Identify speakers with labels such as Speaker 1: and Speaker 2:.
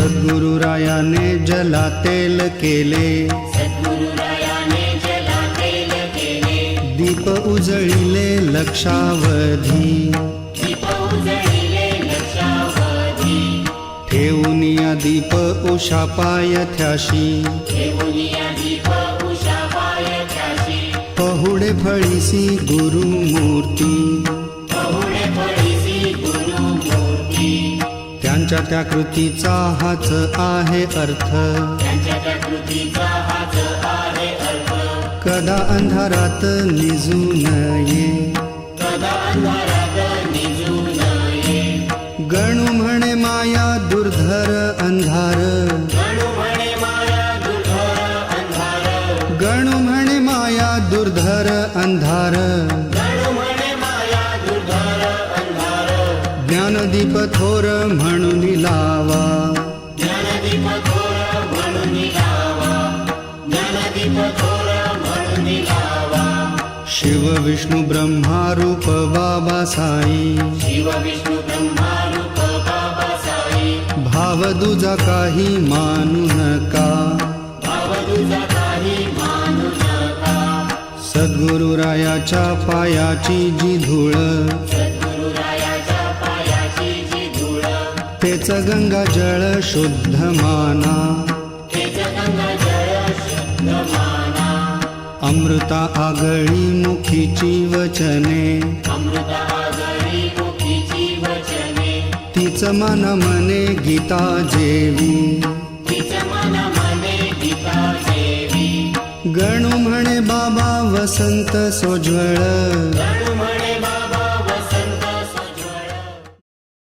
Speaker 1: सद्गुरुरायाने जला तेल केले.
Speaker 2: सद्गुरुरायाने जला तेल केले.
Speaker 1: दीप उजळिले लक्षावधी. ठेवून या
Speaker 2: ठेवूनिया दीप उषा पायथ्याशी.
Speaker 1: पहुडे फळीसी गुरुमूर्ती. त्यांच्या त्या कृतीचा हाच आहे अर्थ. कदा अंधारात निजू नये गणू म्हणे माया दुर्धर अंधार.
Speaker 2: गणू म्हणे माया दुर्धर अंधार.
Speaker 1: ज्ञानदीप थोर म्हणून लावा.
Speaker 2: ज्ञानदीप थोर म्हणून लावा. ज्ञानदीप थोर म्हणून लावा.
Speaker 1: शिव विष्णू ब्रह्मा रूप बाबा साई.
Speaker 2: शिव विष्णू ब्रह्मा रूप बाबा साई.
Speaker 1: भाव दुजा काही मानू नका.
Speaker 2: भाव तुझा काही मानू नका.
Speaker 1: सद्गुरुरायाच्या पायाची जी धूळ.
Speaker 2: सद्गुरुरायाच्या पायाची जी धूळ
Speaker 1: तेच गंगा जळ शुद्ध माना. अमृता आगळी मुखीची वचने.
Speaker 2: अमृत
Speaker 1: तीच मन मने गीता जेवी. गणू म्हणे बाबा वसंत सोज्वळ.
Speaker 2: म्हणे